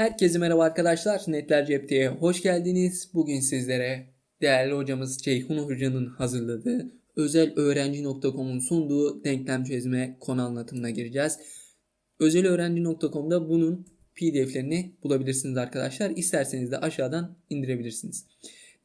Herkese merhaba arkadaşlar. Netler Cep'te hoş geldiniz. Bugün sizlere değerli hocamız Ceyhun Hoca'nın hazırladığı özelöğrenci.com'un sunduğu denklem çözme konu anlatımına gireceğiz. Özelöğrenci.com'da bunun pdf'lerini bulabilirsiniz arkadaşlar. İsterseniz de aşağıdan indirebilirsiniz.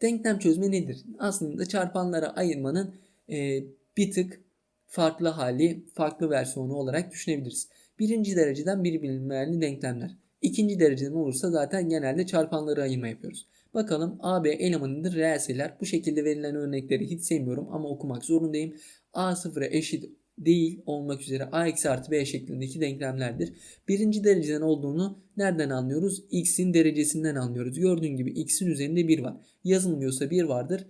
Denklem çözme nedir? Aslında çarpanlara ayırmanın e, bir tık farklı hali, farklı versiyonu olarak düşünebiliriz. Birinci dereceden bir bilinmeyenli denklemler. İkinci dereceden olursa zaten genelde çarpanları ayırma yapıyoruz. Bakalım AB elemanıdır reel sayılar. Bu şekilde verilen örnekleri hiç sevmiyorum ama okumak zorundayım. A sıfıra eşit değil olmak üzere a eksi artı b şeklindeki denklemlerdir. Birinci dereceden olduğunu nereden anlıyoruz? x'in derecesinden anlıyoruz. Gördüğün gibi x'in üzerinde 1 var. Yazılmıyorsa 1 vardır.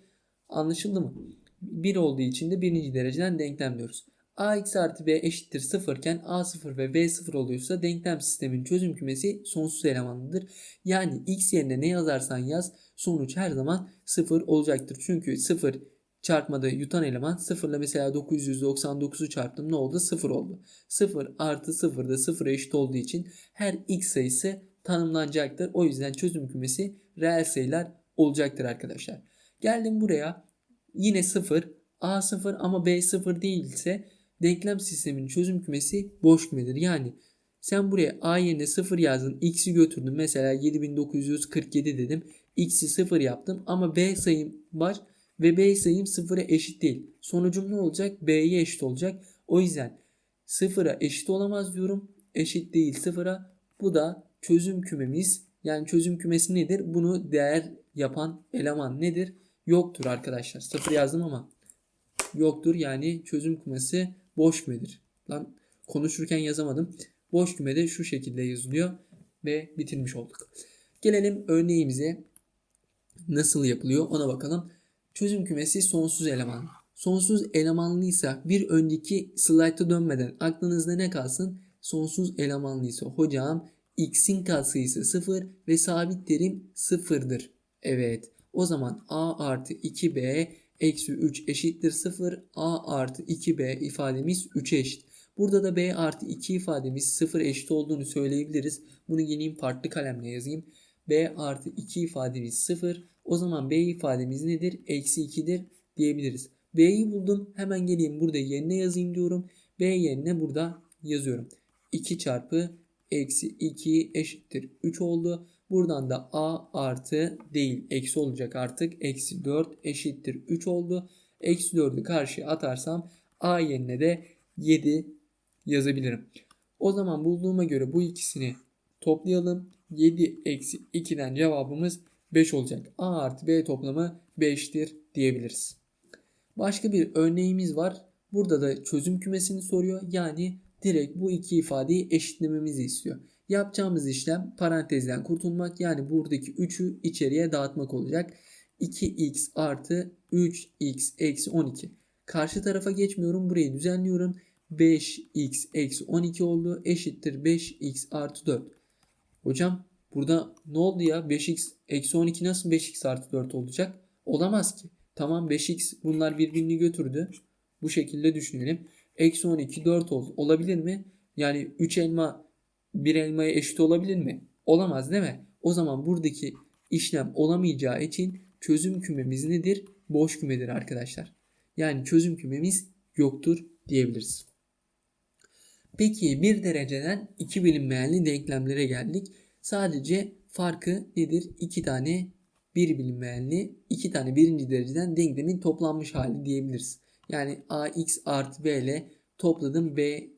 Anlaşıldı mı? 1 olduğu için de birinci dereceden denklem diyoruz a eksi artı b eşittir 0 iken a 0 ve b 0 oluyorsa denklem sistemin çözüm kümesi sonsuz elemanlıdır. Yani x yerine ne yazarsan yaz sonuç her zaman 0 olacaktır. Çünkü 0 çarpmada yutan eleman 0 ile mesela 999'u çarptım ne oldu? 0 oldu. 0 artı 0 da 0'a eşit olduğu için her x sayısı tanımlanacaktır. O yüzden çözüm kümesi reel sayılar olacaktır arkadaşlar. Geldim buraya yine 0 a 0 ama b 0 değilse denklem sisteminin çözüm kümesi boş kümedir. Yani sen buraya a yerine 0 yazdın. X'i götürdün. Mesela 7947 dedim. X'i 0 yaptım ama b sayım var ve b sayım 0'a eşit değil. Sonucum ne olacak? b'ye eşit olacak. O yüzden 0'a eşit olamaz diyorum. Eşit değil 0'a. Bu da çözüm kümemiz. Yani çözüm kümesi nedir? Bunu değer yapan eleman nedir? Yoktur arkadaşlar. 0 yazdım ama yoktur. Yani çözüm kümesi boş kümedir. Lan konuşurken yazamadım. Boş kümede şu şekilde yazılıyor ve bitirmiş olduk. Gelelim örneğimize nasıl yapılıyor ona bakalım. Çözüm kümesi sonsuz eleman. Sonsuz elemanlıysa bir önceki slayta dönmeden aklınızda ne kalsın? Sonsuz elemanlıysa hocam x'in katsayısı 0 ve sabit terim 0'dır. Evet o zaman a artı 2b eksi 3 eşittir 0. A artı 2B ifademiz 3'e eşit. Burada da B artı 2 ifademiz 0 eşit olduğunu söyleyebiliriz. Bunu yeniyim farklı kalemle yazayım. B artı 2 ifademiz 0. O zaman B ifademiz nedir? Eksi 2'dir diyebiliriz. B'yi buldum. Hemen geleyim burada yerine yazayım diyorum. B yerine burada yazıyorum. 2 çarpı eksi 2 eşittir 3 oldu. Buradan da a artı değil eksi olacak artık. Eksi 4 eşittir 3 oldu. Eksi 4'ü karşıya atarsam a yerine de 7 yazabilirim. O zaman bulduğuma göre bu ikisini toplayalım. 7 eksi 2'den cevabımız 5 olacak. A artı B toplamı 5'tir diyebiliriz. Başka bir örneğimiz var. Burada da çözüm kümesini soruyor. Yani direkt bu iki ifadeyi eşitlememizi istiyor. Yapacağımız işlem parantezden kurtulmak yani buradaki 3'ü içeriye dağıtmak olacak. 2x artı 3x eksi 12. Karşı tarafa geçmiyorum burayı düzenliyorum. 5x eksi 12 oldu eşittir 5x artı 4. Hocam burada ne oldu ya 5x eksi 12 nasıl 5x artı 4 olacak? Olamaz ki. Tamam 5x bunlar birbirini götürdü. Bu şekilde düşünelim. Eksi 12 4 oldu. Olabilir mi? Yani 3 elma bir elmaya eşit olabilir mi? Olamaz değil mi? O zaman buradaki işlem olamayacağı için çözüm kümemiz nedir? Boş kümedir arkadaşlar. Yani çözüm kümemiz yoktur diyebiliriz. Peki bir dereceden iki bilinmeyenli denklemlere geldik. Sadece farkı nedir? İki tane bir bilinmeyenli, iki tane birinci dereceden denklemin toplanmış hali diyebiliriz. Yani ax artı b ile topladım b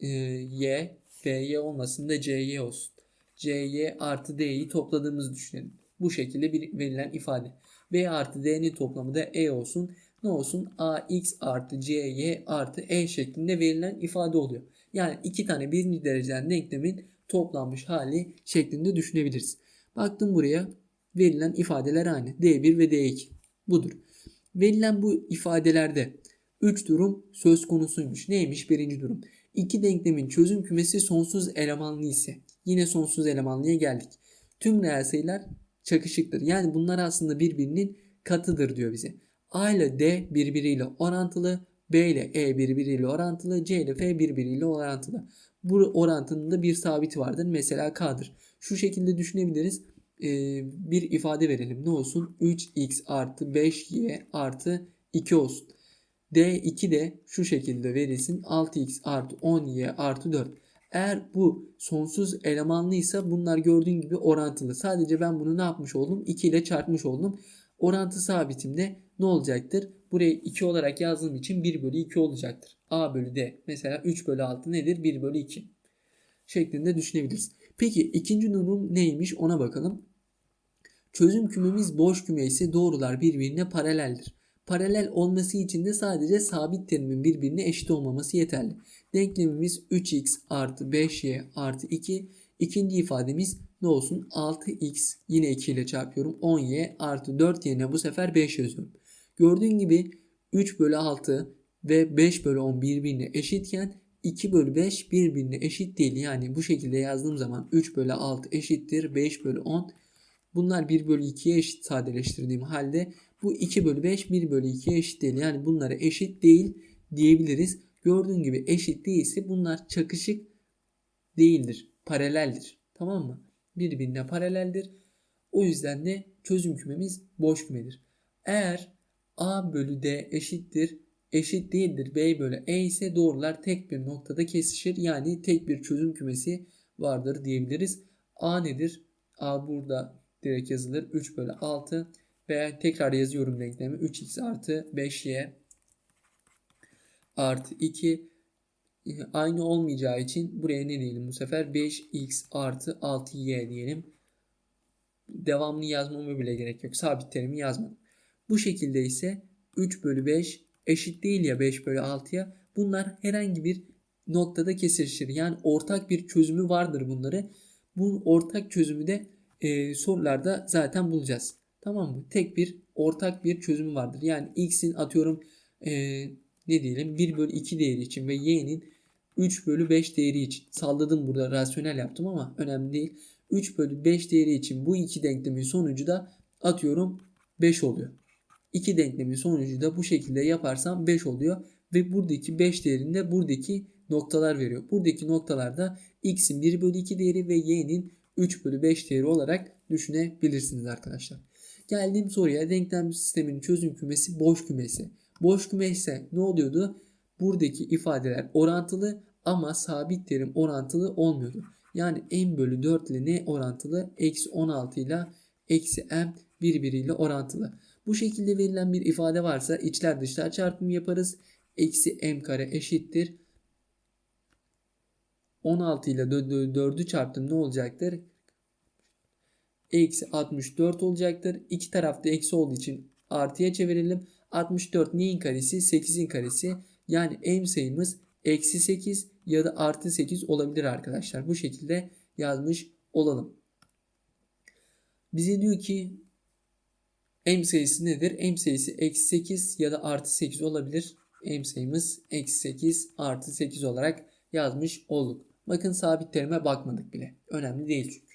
e, y Fy olmasın da Cy olsun. Cy artı D'yi topladığımızı düşünelim. Bu şekilde bir verilen ifade. B artı D'nin toplamı da E olsun. Ne olsun? Ax artı Cy artı E şeklinde verilen ifade oluyor. Yani iki tane birinci dereceden denklemin toplanmış hali şeklinde düşünebiliriz. Baktım buraya verilen ifadeler aynı. D1 ve D2. Budur. Verilen bu ifadelerde 3 durum söz konusuymuş. Neymiş birinci durum? İki denklemin çözüm kümesi sonsuz elemanlı ise yine sonsuz elemanlıya geldik. Tüm reel sayılar çakışıktır. Yani bunlar aslında birbirinin katıdır diyor bize. A ile D birbiriyle orantılı. B ile E birbiriyle orantılı, C ile F birbiriyle orantılı. Bu orantının da bir sabiti vardır. Mesela K'dır. Şu şekilde düşünebiliriz. Ee, bir ifade verelim. Ne olsun? 3x artı 5y artı 2 olsun. D2 de şu şekilde verilsin. 6x artı 10y artı 4. Eğer bu sonsuz elemanlıysa bunlar gördüğün gibi orantılı. Sadece ben bunu ne yapmış oldum? 2 ile çarpmış oldum. Orantı sabitimde ne olacaktır? Buraya 2 olarak yazdığım için 1 bölü 2 olacaktır. A bölü D. Mesela 3 bölü 6 nedir? 1 bölü 2. Şeklinde düşünebiliriz. Peki ikinci durum neymiş ona bakalım. Çözüm kümemiz boş küme ise doğrular birbirine paraleldir. Paralel olması için de sadece sabit terimin birbirine eşit olmaması yeterli. Denklemimiz 3x artı 5y artı 2. İkinci ifademiz ne olsun? 6x yine 2 ile çarpıyorum. 10y artı 4 yerine bu sefer 5 yazıyorum. Gördüğün gibi 3 bölü 6 ve 5 bölü 10 birbirine eşitken 2 bölü 5 birbirine eşit değil. Yani bu şekilde yazdığım zaman 3 bölü 6 eşittir 5 bölü 10. Bunlar 1 bölü 2'ye eşit sadeleştirdiğim halde bu 2 bölü 5 1 bölü 2'ye eşit değil. Yani bunlara eşit değil diyebiliriz. Gördüğün gibi eşit değilse bunlar çakışık değildir. Paraleldir. Tamam mı? Birbirine paraleldir. O yüzden de çözüm kümemiz boş kümedir. Eğer A bölü D eşittir eşit değildir B bölü E ise doğrular tek bir noktada kesişir. Yani tek bir çözüm kümesi vardır diyebiliriz. A nedir? A burada direkt yazılır. 3 bölü 6 ve tekrar yazıyorum denklemi. 3x artı 5y artı 2 aynı olmayacağı için buraya ne diyelim bu sefer 5x artı 6y diyelim. Devamını yazmama bile gerek yok. Sabit terimi yazmadım. Bu şekilde ise 3 bölü 5 eşit değil ya 5 bölü 6'ya. Bunlar herhangi bir noktada kesişir. Yani ortak bir çözümü vardır bunları. Bu ortak çözümü de e, sorularda zaten bulacağız. Tamam mı? Tek bir ortak bir çözümü vardır. Yani x'in atıyorum e, ne diyelim 1 bölü 2 değeri için ve y'nin 3 bölü 5 değeri için. Salladım burada rasyonel yaptım ama önemli değil. 3 bölü 5 değeri için bu iki denklemin sonucu da atıyorum 5 oluyor. İki denklemin sonucu da bu şekilde yaparsam 5 oluyor. Ve buradaki 5 değerinde buradaki noktalar veriyor. Buradaki noktalarda x'in 1 bölü 2 değeri ve y'nin 3 bölü 5 değeri olarak düşünebilirsiniz arkadaşlar. Geldiğim soruya denklem sisteminin çözüm kümesi boş kümesi. Boş küme ise ne oluyordu? Buradaki ifadeler orantılı ama sabit terim orantılı olmuyordu. Yani m bölü 4 ile ne orantılı? Eksi 16 ile eksi m birbiriyle orantılı. Bu şekilde verilen bir ifade varsa içler dışlar çarpımı yaparız. Eksi m kare eşittir. 16 ile 4'ü çarptım ne olacaktır? Eksi 64 olacaktır. İki tarafta eksi olduğu için artıya çevirelim. 64 neyin karesi? 8'in karesi. Yani m sayımız eksi 8 ya da artı 8 olabilir arkadaşlar. Bu şekilde yazmış olalım. Bize diyor ki m sayısı nedir? m sayısı eksi 8 ya da artı 8 olabilir. m sayımız eksi 8 artı 8 olarak yazmış olduk. Bakın sabit terime bakmadık bile. Önemli değil çünkü.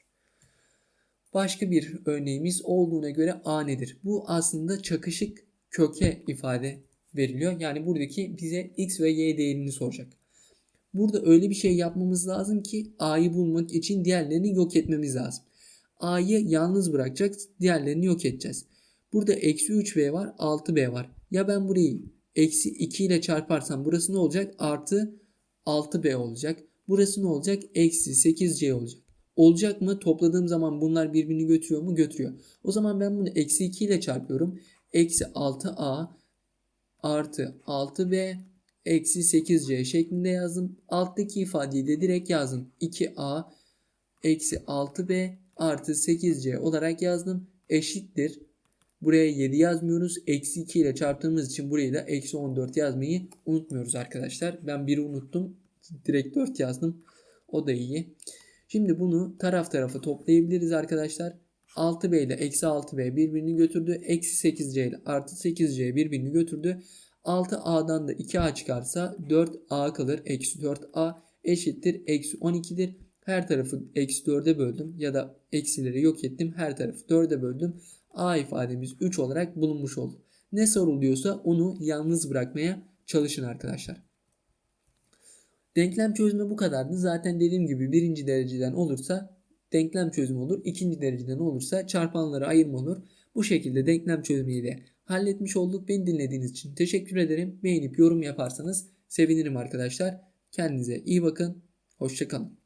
Başka bir örneğimiz olduğuna göre a nedir? Bu aslında çakışık köke ifade veriliyor. Yani buradaki bize x ve y değerini soracak. Burada öyle bir şey yapmamız lazım ki a'yı bulmak için diğerlerini yok etmemiz lazım. a'yı yalnız bırakacağız. Diğerlerini yok edeceğiz. Burada eksi 3b var 6b var. Ya ben burayı eksi 2 ile çarparsam burası ne olacak? Artı 6b olacak. Burası ne olacak? Eksi 8c olacak. Olacak mı? Topladığım zaman bunlar birbirini götürüyor mu? Götürüyor. O zaman ben bunu eksi 2 ile çarpıyorum. Eksi 6a artı 6b eksi 8c şeklinde yazdım. Alttaki ifadeyi de direkt yazdım. 2a eksi 6b artı 8c olarak yazdım. Eşittir. Buraya 7 yazmıyoruz. Eksi 2 ile çarptığımız için burayı da eksi 14 yazmayı unutmuyoruz arkadaşlar. Ben 1'i unuttum. Direkt 4 yazdım. O da iyi. Şimdi bunu taraf tarafa toplayabiliriz arkadaşlar. 6b ile eksi 6b birbirini götürdü. Eksi 8c ile artı 8c birbirini götürdü. 6a'dan da 2a çıkarsa 4a kalır. Eksi 4a eşittir. Eksi 12'dir. Her tarafı eksi 4'e böldüm ya da eksileri yok ettim. Her tarafı 4'e böldüm. A ifademiz 3 olarak bulunmuş oldu. Ne soruluyorsa onu yalnız bırakmaya çalışın arkadaşlar. Denklem çözümü bu kadardı. Zaten dediğim gibi birinci dereceden olursa denklem çözümü olur. ikinci dereceden olursa çarpanları ayırma olur. Bu şekilde denklem çözümüyle halletmiş olduk. Beni dinlediğiniz için teşekkür ederim. Beğenip yorum yaparsanız sevinirim arkadaşlar. Kendinize iyi bakın. Hoşçakalın.